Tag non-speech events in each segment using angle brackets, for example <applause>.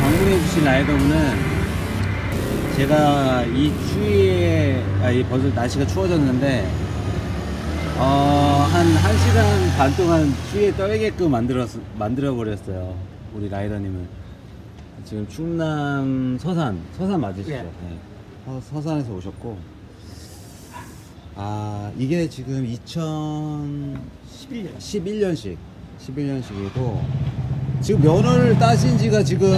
방문해 주신 라이더분은 제가 이 추위에 아, 이 벌써 날씨가 추워졌는데 어, 한 1시간 반 동안 추위에 떨게끔 만들었, 만들어 버렸어요. 우리 라이더님은. 지금 충남 서산, 서산 맞으시죠? 예. 네. 서, 서산에서 오셨고. 아, 이게 지금 2011년, 11년식, 11년식이고, 지금 면허를 따신 지가 지금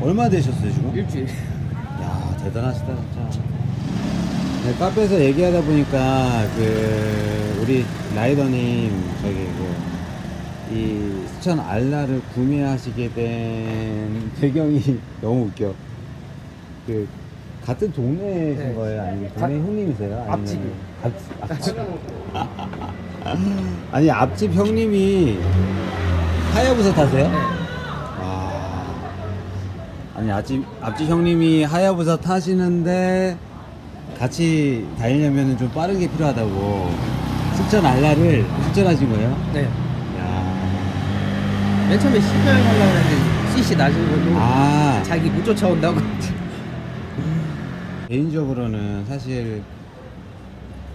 얼마 되셨어요, 지금? 일주일. 야 대단하시다 진짜. 네, 카페에서 얘기하다 보니까 그 우리 라이더님 저기 그 이 수천 알라를 구매하시게 된 배경이 <laughs> 너무 웃겨. 그 같은 동네이신 네. 거예요? 아니면 가- 동네 형님이세요? 아니면 앞집이요. 앞, 앞집. <laughs> 아니 앞집 형님이 하야부사 타세요? 네. 아, 아니 앞집 앞집 형님이 하야부사 타시는데 같이 다니려면 좀 빠른 게 필요하다고 숙전 알라를 숙전하신 거예요? 네. 야, 맨 처음에 시도형 하려고 했는데 CC 낮은 걸로 아 자기 못 쫓아온다고. 개인적으로는 사실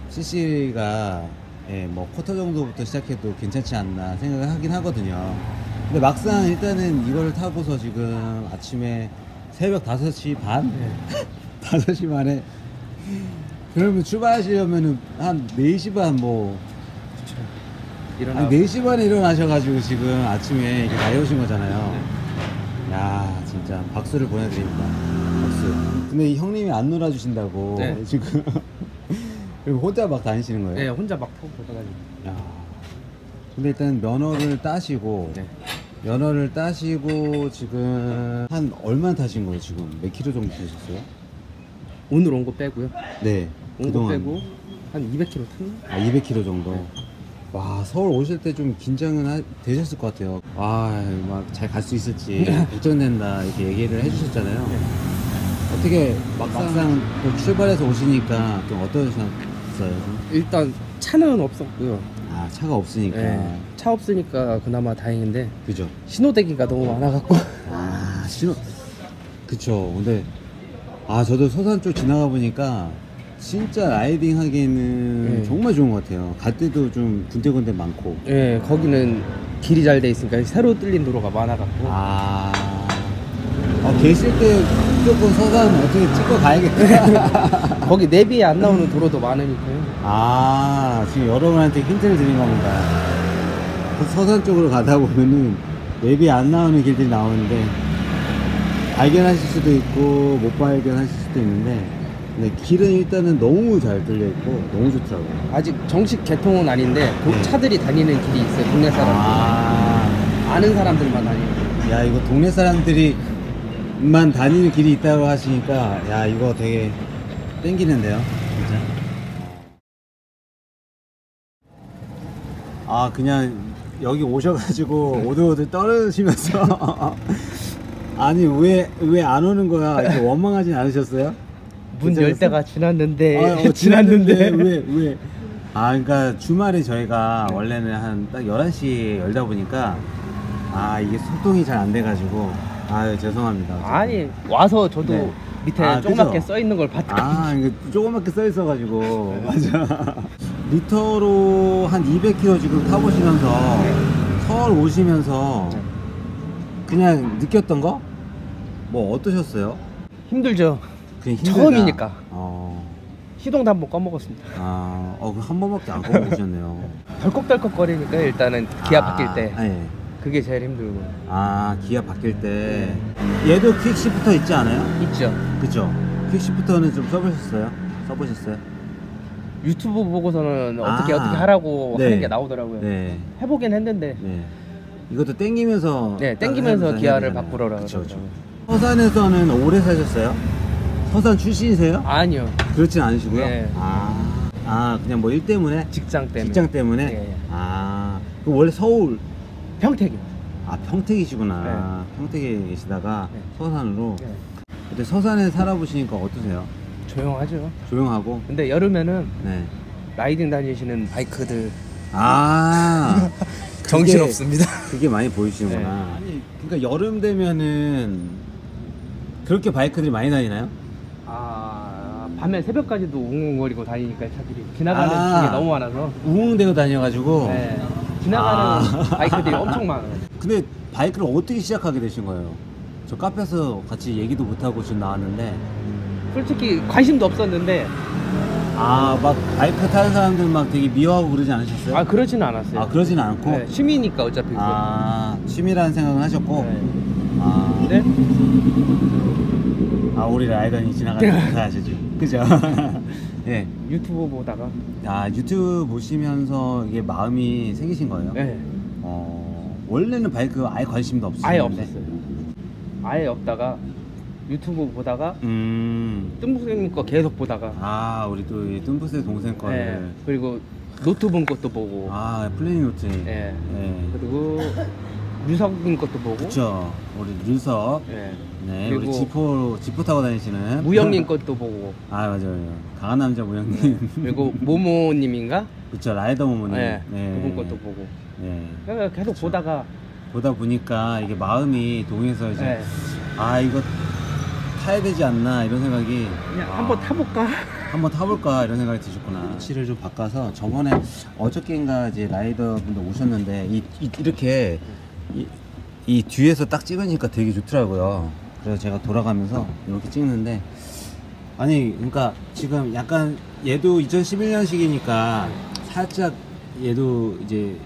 CC가 예, 뭐 쿼터 정도부터 시작해도 괜찮지 않나 생각을 하긴 하거든요. 근데 막상 일단은 이걸 타고서 지금 아침에 새벽 5시 반? 네. <laughs> 5시 반에 그러면 출발하시려면은 한 4시 반 뭐, 일어나. 아니 4시 반에 일어나셔가지고 지금 아침에 이렇게 다녀오신 거잖아요. 야, 진짜 박수를 보내드립니다. 박수. 근데 이 형님이 안 놀아주신다고 네. 지금 <laughs> 그리고 혼자 막 다니시는 거예요? 네, 혼자 막 타고 가가지고. 야. 근데 일단 면허를 따시고 네. 면허를 따시고 지금 한 얼마 타신 거예요 지금 몇 킬로 정도 타셨어요? 오늘 온 거 빼고요. 네. 온 거 빼고 한 200km 탔나? 아 200킬로 정도. 와 서울 오실 때 좀 긴장은 하- 되셨을 것 같아요. 와막 잘 갈 수 있을지 걱정된다 이렇게 얘기를 해주셨잖아요. 네. 어떻게 막상 또 출발해서 오시니까 좀 어떠셨 어요? 좀? 일단 차는 없었고요. 아 차가 없으니까 네. 차 없으니까 그나마 다행인데 그죠? 신호대기가 너무 많아갖고. 아 신호 그쵸 근데 아 저도 서산 쪽 지나가 보니까 진짜 라이딩 하기에는 네. 정말 좋은 것 같아요 갈 때도 좀 군데군데 많고 예, 거기는 길이 잘 돼 있으니까 새로 뚫린 도로가 많아갖고. 아 어, 계실 때 무조건 서산 어떻게 찍고 가야겠다 <laughs> 거기 내비에 안 나오는 도로도 많으니까요. 아 지금 여러분한테 힌트를 드린 겁니다 그 서산 쪽으로 가다 보면은 맵이 안 나오는 길들이 나오는데 발견하실 수도 있고 못 발견하실 수도 있는데 근데 길은 일단은 너무 잘 뚫려 있고 너무 좋더라고요 아직 정식 개통은 아닌데 도- 네. 차들이 다니는 길이 있어요. 동네 사람들. 아, 아는 사람들만 다니는. 야 이거 동네 사람들이 만 다니는 길이 있다고 하시니까 야 이거 되게 땡기는데요 진짜 아 그냥 여기 오셔가지고 오들오들 떨으시면서 <laughs> 아니 왜 왜 안 오는 거야 이렇게 원망하진 않으셨어요? 문열 괜찮았어? 때가 지났는데. 아, 어, <laughs> 지났는데 왜 왜? 아 그러니까 주말에 저희가 원래는 한 딱 11시에 열다 보니까 아 이게 소통이 잘 안 돼가지고 아 죄송합니다 아니 와서 저도 네. 밑에 아, 조그맣게? 써 있는 걸 봤다. 아 이거 조그맣게 써 있어가지고 맞아 리터로 한 200km 지금 타보시면서 서울 오시면서 네. 그냥 느꼈던 거? 뭐 어떠셨어요? 힘들죠. 처음이니까. 어, 시동도 한 번 꺼먹었습니다. 아, 어, 그한 번밖에 안 꺼보셨네요. <laughs> 덜컥덜컥 거리니까 일단은 기아 아, 바뀔 때 네. 그게 제일 힘들고 아, 기아 바뀔 때. 얘도 퀵시프터 있지 않아요? 있죠. 그죠? 퀵시프터는 좀 써보셨어요? 써보셨어요? 유튜브 보고서는 어떻게 아, 어떻게 하라고 네. 하는 게 나오더라고요. 네. 해보긴 했는데 네. 이것도 땡기면서. 네, 땡기면서 기아를. 바꾸라고 그쵸, 그쵸. 서산에서는 오래 사셨어요? 서산 출신이세요? 아니요. 그렇진 않으시고요? 네. 아, 아, 그냥 뭐 일 때문에? 직장 때문에. 직장 때문에? 네. 아, 그럼 원래 서울, 평택이요. 아, 평택이시구나. 네. 평택에 계시다가 네. 서산으로. 네. 근데 서산에 살아보시니까 어떠세요? 조용하죠. 조용하고? 근데 여름에는 네. 라이딩 다니시는 바이크들 아, <laughs> 정신 없습니다. 그게 많이 보이시는구나. 네. 아니, 그러니까 여름 되면은 그렇게 바이크들이 많이 다니나요? 아 밤에 새벽까지도 웅웅거리고 다니니까 차들이 지나가는 아. 중에 너무 많아서 우웅대고 다녀가지고. 네. 지나가는 아. 바이크들이 엄청 많아요. 근데 바이크를 어떻게 시작하게 되신 거예요? 저 카페에서 같이 얘기도 못 하고 지금 나왔는데. 솔직히 관심도 없었는데 아, 막 바이크 타는 사람들 막 되게 미워하고 그러지 않으셨어요? 아 그러지는 않았어요. 아, 그러진 않고. 네, 취미니까 어차피 그거. 아, 취미라는 생각은 하셨고. 네. 아, 근데 아, 우리 라이더니 지나가는 거 <laughs> 하시죠. 그죠? <laughs> 예. 유튜브 보다가 아, 유튜브 보시면서 이게 마음이 생기신 거예요? 네. 어, 원래는 바이크 아예 관심도 없으셨는데. 아예 없었어요. 아예 없다가 유튜브 보다가 음. 뜬부생님 거 계속 보다가 아, 우리 또이 뚱부스 동생 거를. 네. 그리고 노트북 것도 보고 아, 플레잉 노트. 네. 네. 그리고 유석님 것도 보고 그쵸. 우리 류석. 네. 네, 그리고 우리 지포, 지포 타고 다니시는. 무영님 것도 보고 아, 맞아요. 강한 남자 무영님. 그리고 모모님인가? 그쵸, 라이더 모모님. 네. 그분 것도 보고 네. 그래서 계속 보다가 보다 보니까 이게 마음이 동해서 이제, 네. 아, 이거 타야 되지 않나, 이런 생각이. 그냥 아, 한번 타볼까? 한번 타볼까, 이런 생각이 드셨구나. 위치를 좀 바꿔서 저번에 어저께인가 이제 라이더 분들 오셨는데, 이, 이, 이렇게, 이, 이 뒤에서 딱 찍으니까 되게 좋더라고요. 그래서 제가 돌아가면서 이렇게 찍는데, 아니, 그러니까 지금 약간 얘도 2011년식이니까 살짝 얘도 이제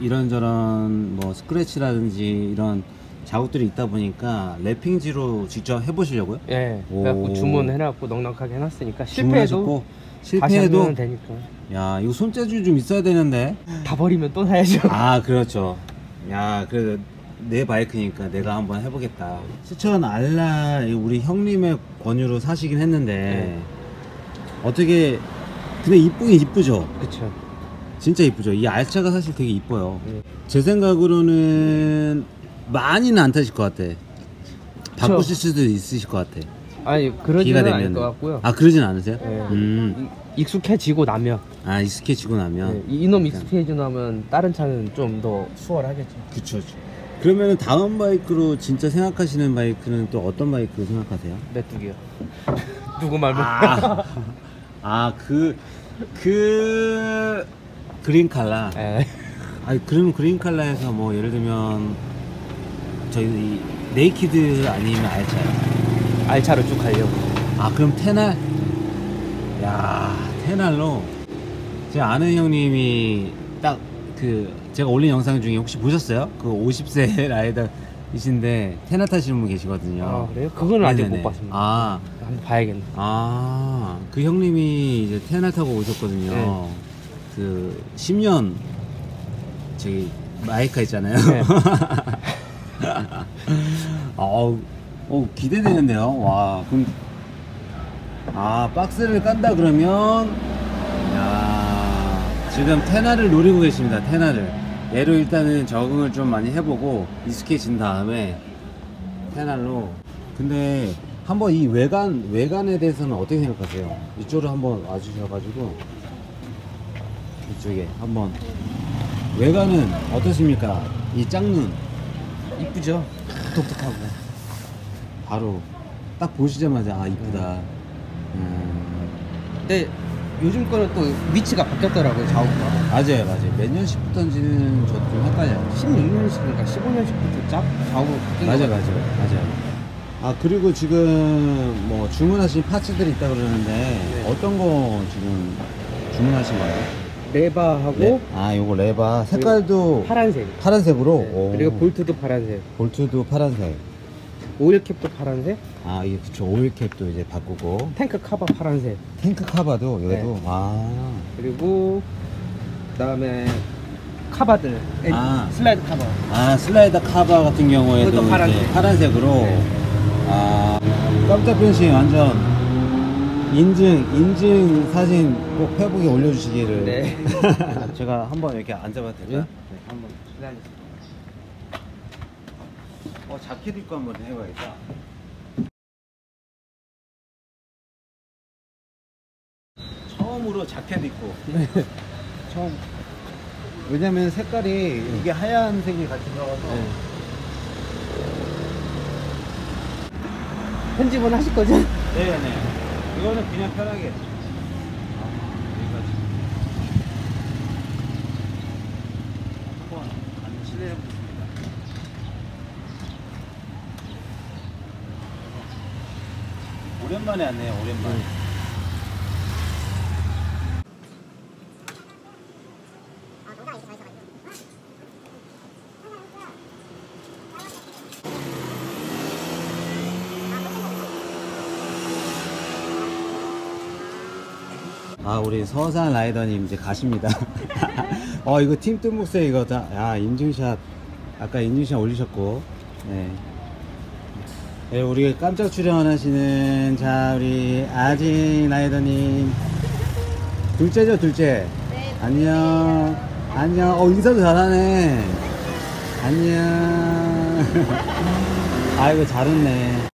이런저런 뭐 스크래치라든지 이런 자국들이 있다 보니까 랩핑지로 직접 해보시려고요? 예. 오. 그래갖고 주문해놨고 넉넉하게 해놨으니까 실패해도 실패해도 되니까 야 이거 손재주 좀 있어야 되는데 다 버리면 또 사야죠. 아 그렇죠 야 그래도 내 바이크니까 내가 한번 해보겠다 스천 알라 이 우리 형님의 권유로 사시긴 했는데 네. 어떻게 근데 이쁘긴 이쁘죠 그쵸. 진짜 이쁘죠 이 알차가 사실 되게 이뻐요 네. 제 생각으로는 많이는 안 타실 것 같아 바꾸실 수도 있으실 것 같아 아니 그러지는 않을 것 같고요. 아 그러진 않으세요? 네. 음. 이- 익숙해지고 나면 아 익숙해지고 나면 네, 이- 이놈 익숙해지고 나면 다른 차는 좀 더 수월하겠죠. 그쵸, 그쵸. 그러면은 다음 바이크로 진짜 생각하시는 바이크는 또 어떤 바이크로 생각하세요? 메뚜기요. <laughs> 누구 말고? 아, 아, 그, 그, 그린 칼라. 예. 아니, 그럼 그린 칼라에서 뭐, 예를 들면, 저희, 이 네이키드 아니면 알차요. 알차로 쭉 가려고. 아, 그럼 테날? 야, 테날로. 제 아는 형님이 딱 그, 제가 올린 영상 중에 혹시 보셨어요? 그 50세 <laughs> 라이더이신데, 테날 타시는 분 계시거든요. 아 그래요? 그거는 아직 네네네. 못 봤습니다. 아, 한번 봐야겠네. 아, 그 형님이 이제 테날 타고 오셨거든요. 네. 그 10년 저기 마이카 있잖아요. 네. 아우, <laughs> 어, 기대되는데요. 와, 그럼 아 박스를 깐다 그러면 야 지금 테나를 노리고 계십니다. 테나를 얘로 일단은 적응을 좀 많이 해보고 익숙해진 다음에 테날로 근데 한번 이 외관 외관에 대해서는 어떻게 생각하세요? 이쪽으로 한번 와주셔가지고 이쪽에 한번 외관은 어떠십니까? 이 짝눈 이쁘죠? 독특하고. 바로 딱 보시자마자 아 이쁘다. 음, 근데 요즘 거는 또 위치가 바뀌었더라고요 좌우가. 맞아요, 맞아요. 몇 년씩부터인지는 저도 좀 헷갈려요. 16년씩인가 15년씩부터 짭 좌우가 바뀐 맞아요, 것 맞아요, 같아요. 맞아요. 아 그리고 지금 뭐 주문하신 파츠들이 있다 그러는데 네. 어떤 거 지금 주문하신 거예요? 레바하고 레- 아 요거 레바 색깔도 파란색. 파란색으로 네. 오. 그리고 볼트도 파란색. 볼트도 파란색. 오일캡도 파란색. 아 이게 그쵸 오일캡도 이제 바꾸고 탱크 카바 파란색. 탱크 카바도 네. 여기도 아 그리고 그 다음에 카바들. 에- 아. 슬라이드 카바. 아 슬라이더 카바 같은 경우에도 파란색. 파란색으로 네. 아 깜짝 변신 완전 인증 인증 사진 꼭 페북에 올려주시기를 네. <laughs> 제가 한번 이렇게 앉아봐도 될까요? 예? 네, 한번 어 자켓 입고 한번 해봐야겠다 처음으로 자켓 입고 처음 왜냐면 색깔이 이게 하얀색이 같이 들어가서 네. 편집은 하실 거죠? 네네. 이거는 그냥 편하게. 아, 여기까지. 한번 안 실례해 보겠습니다. 오랜만에 왔네요, 오랜만에. 아, 우리 서산 라이더님 이제 가십니다. <laughs> 어, 이거 팀 뜬목새 이거 다, 야, 인증샷. 아까 인증샷 올리셨고, 네. 네, 우리 깜짝 출연하시는, 자, 우리 아진 라이더님. 둘째죠, 둘째? 네. 안녕. 안녕. 어, 인사도 잘하네. 안녕. <laughs> 아이고, 잘했네.